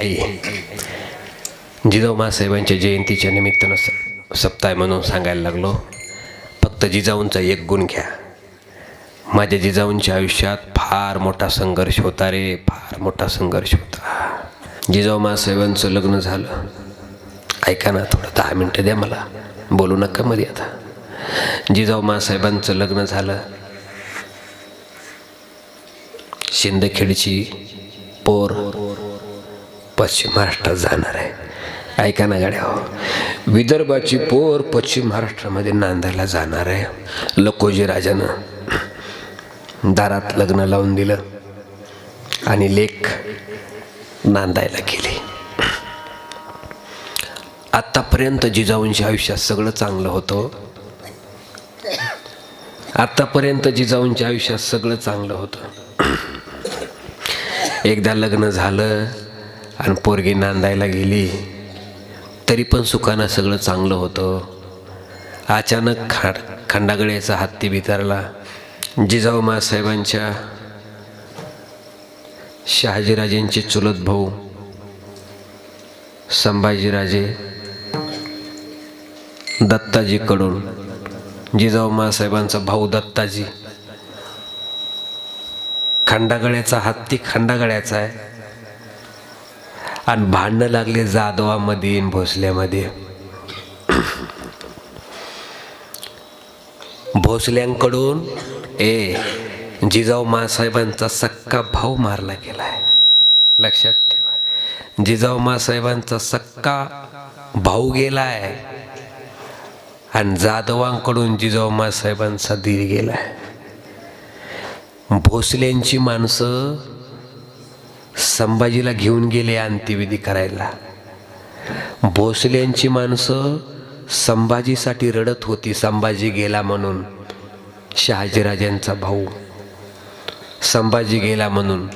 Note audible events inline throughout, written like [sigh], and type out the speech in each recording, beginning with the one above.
आई जिजाऊ मासाहेबांच्या जयंतीच्या निमित्तानं स सप्ताह म्हणून सांगायला लागलो फक्त जिजाऊंचा एक गुण घ्या माझ्या जिजाऊंच्या आयुष्यात फार मोठा संघर्ष होता रे फार मोठा संघर्ष होता जिजाऊ मासाहेबांचं लग्न झालं ऐका ना थोडं दहा मिनटं द्या मला बोलू नका मध्ये आता जिजाऊ मासाहेबांचं लग्न झालं शिंदखेडची पोर पश्चिम महाराष्ट्रात जाणार आहे. ऐका ना गाड्या हो. विदर्भाची पोर पश्चिम महाराष्ट्रामध्ये नांदायला जाणार आहे. लकोजी राजानं दारात लग्न लावून दिलं आणि लेख नांदायला गेली. आत्तापर्यंत जिजाऊंच्या आयुष्यात सगळं चांगलं होतं. आत्तापर्यंत जिजाऊंच्या आयुष्यात सगळं चांगलं होतं. एकदा लग्न झालं आणि पोरगी नांदायला गेली तरी पण सुखानं सगळं चांगलं होतं. अचानक खाड खंडागळ्याचा हत्ती बितारला जिजाऊ मासाहेबांच्या शहाजीराजेंचे चुलत भाऊ संभाजीराजे दत्ताजीकडून जिजाऊ मासाहेबांचा भाऊ दत्ताजी. खंडागळ्याचा हत्ती खंडागळ्याचा आहे. आणि भांडणं लागले जाधवामध्ये आणि भोसल्यामध्ये. भोसल्यांकडून ए जिजाऊ मासाहेबांचा सक्का भाऊ मारला गेलाय. लक्षात ठेवा. जिजाऊ मासाहेबांचा सक्का भाऊ गेलाय आणि जाधवांकडून जिजाऊ मासाहेबांचा दीर गेलाय. भोसल्यांची माणसं संभाजीला घेऊन गेले अंत्यविधी करायला. भोसल्यांची माणसं संभाजीसाठी रडत होती. संभाजी गेला म्हणून शहाजीराजांचा भाऊ. संभाजी गेला म्हणून.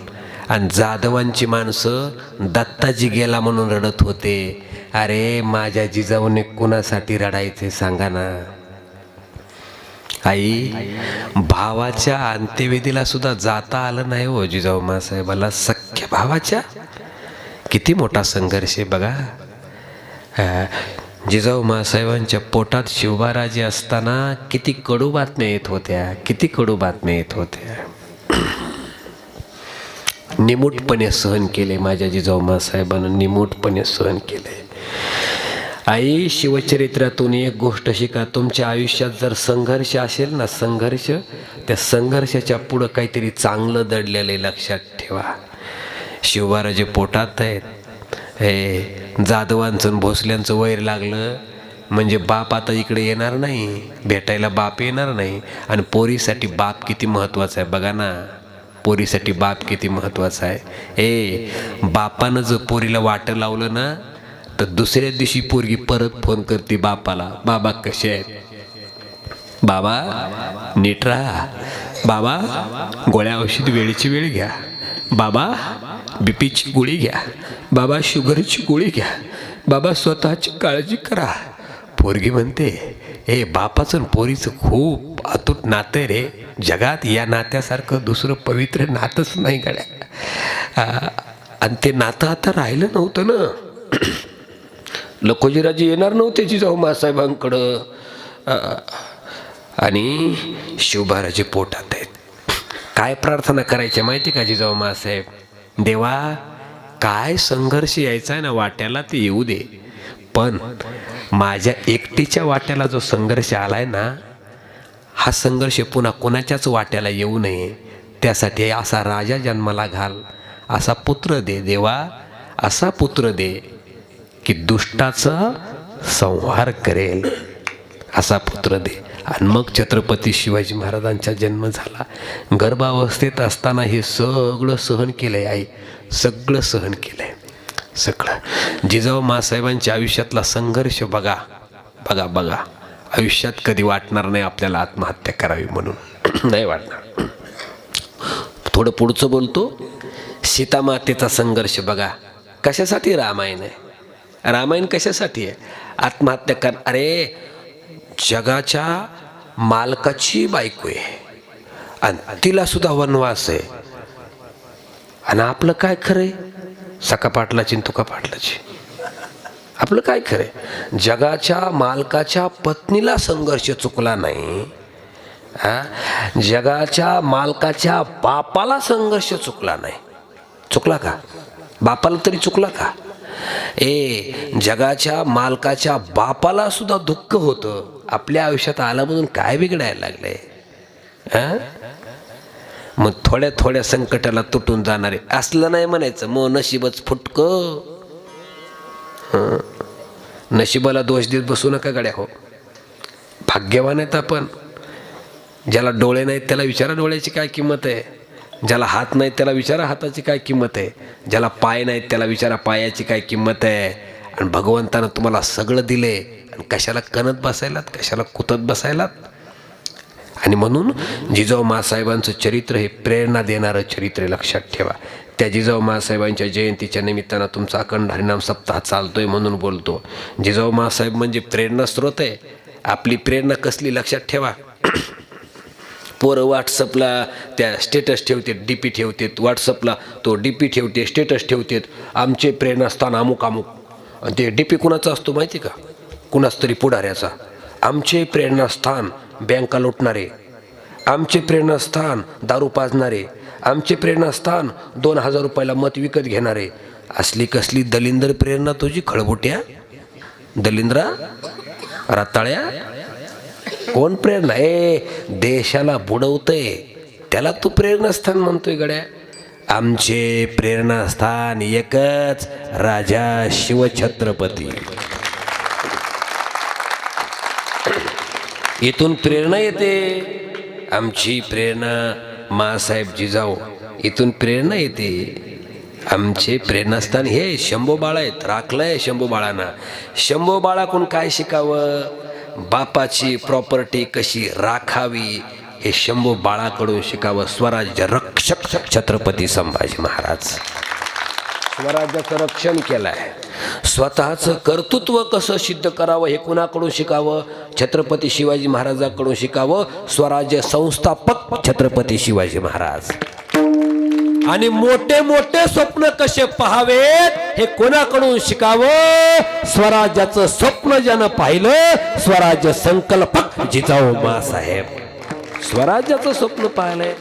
आणि जाधवांची माणसं दत्ताजी गेला म्हणून रडत होते. अरे माझ्या जिजाऊने कुणासाठी रडायचे सांगा ना. आई भावाच्या अंत्यवेदीला सुद्धा जाता आलं नाही हो जिजाऊ मासाहेबाला. सक भावाच्या? किती मोठा संघर्ष आहे बघा. जिजाऊ मासाहेबांच्या पोटात शिवबाराजे असताना किती कडू बातम्या येत होत्या किती कडू बातम्या येत होत्या. निमूटपणे सहन केले माझ्या जिजाऊ मासाहेबांना निमूटपणे सहन केले. आई शिवचरित्रातून एक गोष्ट शिका तुमच्या आयुष्यात जर संघर्ष असेल ना संघर्ष त्या संघर्षाच्या पुढं काहीतरी चांगलं दडलेलं आहे लक्षात ठेवा. शिवबाराजे पोटात आहेत. हे जाधवांचं भोसल्यांचं वैर लागलं म्हणजे बाप आता इकडे येणार नाही भेटायला बाप येणार नाही आणि पोरीसाठी बाप किती महत्त्वाचा आहे बघा ना. पोरीसाठी बाप किती महत्त्वाचा आहे. ए बापानं जर पोरीला वाटं लावलं ना तर दुसऱ्या दिवशी पोरगी परत फोन करते बापाला. बाबा कसे आहेत? बाबा नीट राहा. बाबा गोळ्या औषध वेळेची वेळ घ्या. बाबा बीपीची गोळी घ्या. बाबा शुगरची गोळी घ्या. बाबा स्वतःची काळजी करा. पोरगी म्हणते ए बापाचं पोरीचं खूप अतूट नातं रे. जगात या नात्यासारखं दुसरं पवित्र नातंच नाही गड्या. आणि ते नातं आता राहिलं नव्हतं ना. लखोजीराजी येणार नव्हते जिजाऊ मासाहेबांकडं. आणि शिवबाराजे पोटात आहेत. काय प्रार्थना करायची माहिती का जिजाऊ मासाहेब? देवा काय संघर्ष यायचा आहे ना वाट्याला ते येऊ दे. पण माझ्या एकटीच्या वाट्याला जो संघर्ष आलाय ना हा संघर्ष पुन्हा कोणाच्याच वाट्याला येऊ नये. त्यासाठी असा राजा जन्माला घाल असा पुत्र दे. देवा असा पुत्र दे की दुष्टाचा संहार करेल. असा पुत्र दे. आणि मग छत्रपती शिवाजी महाराजांचा जन्म झाला. गर्भावस्थेत असताना हे सगळं सहन केलंय आई. सगळं सहन केलंय. सगळं. जिजाऊ मासाहेबांच्या आयुष्यातला संघर्ष बघा. बघा बघा. आयुष्यात कधी वाटणार नाही आपल्याला आत्महत्या करावी म्हणून. [clears throat] नाही वाटणार. थोडं पुढचं बोलतो. सीतामातेचा संघर्ष बघा. कशासाठी रामायण आहे? रामायण कशासाठी आहे? आत्महत्या कर अरे जगाच्या मालकाची बायको आहे. आणि तिला सुद्धा वनवास आहे. आणि आपलं काय खरंय सका पाटलाची आणि तुका पाटलाची. आपलं काय खरं जगाच्या मालकाच्या पत्नीला संघर्ष चुकला नाही. हा? जगाच्या मालकाच्या बापाला संघर्ष चुकला नाही. चुकला का? बापाला तरी चुकला का? ए जगाच्या मालकाच्या बापाला सुद्धा दुःख होतं. आपल्या आयुष्यात आल्यामधून काय बिघडायला लागलंय? हा? मग थोड्या थोड्या संकटाला तुटून जाणारे असलं नाही म्हणायचं मग नशीबच फुटक. नशिबाला दोष देत बसू नका गड्या हो. भाग्यवान आहेत आपण. ज्याला डोळे नाहीत त्याला विचारा डोळ्याची काय किंमत आहे. ज्याला हात नाहीत त्याला विचारा हाताची काय किंमत आहे. ज्याला पाय नाहीत त्याला विचारा पायाची काय किंमत आहे. आणि भगवंतानं तुम्हाला सगळं दिले आणि कशाला कणत बसायलात? कशाला कुतत बसायलात? आणि म्हणून जिजाऊ मासाहेबांचं चरित्र हे प्रेरणा देणारं चरित्र लक्षात ठेवा. त्या जिजाऊ मासाहेबांच्या जयंतीच्या निमित्तानं तुमचा अखंड हरिनाम सप्ताह चालतोय म्हणून बोलतो. जिजाऊ मासाहेब म्हणजे प्रेरणा स्रोत आहे. आपली प्रेरणा कसली लक्षात ठेवा. [clears throat] पोरं व्हॉट्सअपला त्या स्टेटस ठेवते डी पी ठेवतात. व्हॉट्सअपला तो डी पी ठेवते स्टेटस ठेवतात. आमचे प्रेरणास्थान अमुक अमुक. आणि ते डी पी कुणाचा असतो माहिती का? कुणाच तरी पुढाऱ्याचा. आमचे प्रेरणास्थान बँका लुटणारे. आमचे प्रेरणास्थान दारू पाजणारे. आमचे प्रेरणास्थान दोन हजार रुपयाला मत विकत घेणारे. असली कसली दलिंदर प्रेरणा तुझी खळबुट्या? दलिंद्रा? रताळ्या? कोण प्रेरणा? ए देशाला बुडवतंय. त्याला तू प्रेरणास्थान म्हणतोय गड्या. आमचे प्रेरणास्थान एकच राजा शिवछत्रपती. इथून प्रेरणा येते. आमची प्रेरणा मासाहेब जिजाऊ. इथून प्रेरणा येते. आमचे प्रेरणास्थान हे शंभू बाळा आहेत. राखलं आहे बाळांना. शंभोबाळाकडून काय शिकावं? बापाची प्रॉपर्टी कशी राखावी? हे शंभू बाळाकडून शिकावं स्वराज्य रक्षक छत्रपती संभाजी महाराज. स्वराज्याचं रक्षण केलं आहे स्वतःचं कर्तृत्व कसं सिद्ध करावं हे कुणाकडून शिकावं? छत्रपती शिवाजी महाराजाकडून शिकावं? स्वराज्य संस्थापक छत्रपती शिवाजी महाराज. आणि मोठे मोठे स्वप्न कसे पहावेत हे कोणाकडून शिकावं? स्वराज्याचं स्वप्न ज्यानं पाहिलं स्वराज्य संकल्पक जिजाऊ मासाहेब. स्वराज्याचं स्वप्न पाहिलंय